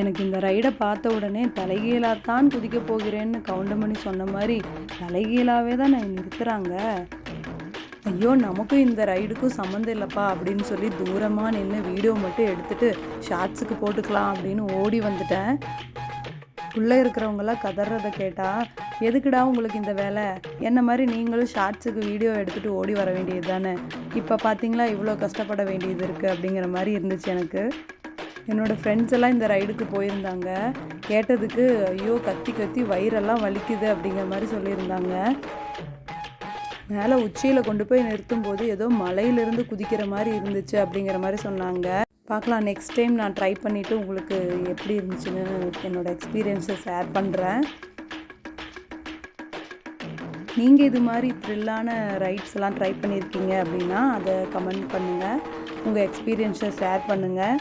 எனக்கு இந்த ரைடை பார்த்த உடனே தலைகீழாக தான் குதிக்க போகிறேன்னு கவுண்டமணி சொன்ன மாதிரி தலைகீழாவே தான் நான் நிறுத்துகிறாங்க ஐயோ நமக்கும் இந்த ரைடுக்கும் சம்மந்தம் இல்லைப்பா அப்படின்னு சொல்லி தூரமாக நின்று வீடியோ மட்டும் எடுத்துகிட்டு ஷார்ட்ஸுக்கு போட்டுக்கலாம் அப்படின்னு ஓடி வந்துட்டேன். உள்ளே இருக்கிறவங்களாம் கதறதை கேட்டால் எதுக்குடா உங்களுக்கு இந்த வேலை? என்ன மாதிரி நீங்களும் ஷார்ட்ஸுக்கு வீடியோ எடுத்துகிட்டு ஓடி வர வேண்டியது தானே இப்போ பார்த்தீங்களா இவ்வளோ கஷ்டப்பட வேண்டியது இருக்குது அப்படிங்கிற மாதிரி இருந்துச்சு எனக்கு. என்னோடய ஃப்ரெண்ட்ஸ் எல்லாம் இந்த ரைடுக்கு போயிருந்தாங்க. கேட்டதுக்கு ஐயோ கத்தி கத்தி வயிறெல்லாம் வலிக்குது அப்படிங்கிற மாதிரி சொல்லியிருந்தாங்க. மேலே உச்சியில் கொண்டு போய் நிறுத்தும்போது ஏதோ மலையிலிருந்து குதிக்கிற மாதிரி இருந்துச்சு அப்படிங்கிற மாதிரி சொன்னாங்க. பார்க்கலாம் நெக்ஸ்ட் டைம் நான் ட்ரை பண்ணிவிட்டு உங்களுக்கு எப்படி இருந்துச்சுன்னு என்னோடய எக்ஸ்பீரியன்ஸை ஷேர் பண்ணுறேன் நீங்கள் இது மாதிரி த்ரில்லான ரைட்ஸ் எல்லாம் ட்ரை பண்ணியிருக்கீங்க அப்படின்னா அதை கமெண்ட் பண்ணுங்கள் உங்கள் எக்ஸ்பீரியன்ஸை ஷேர் பண்ணுங்கள்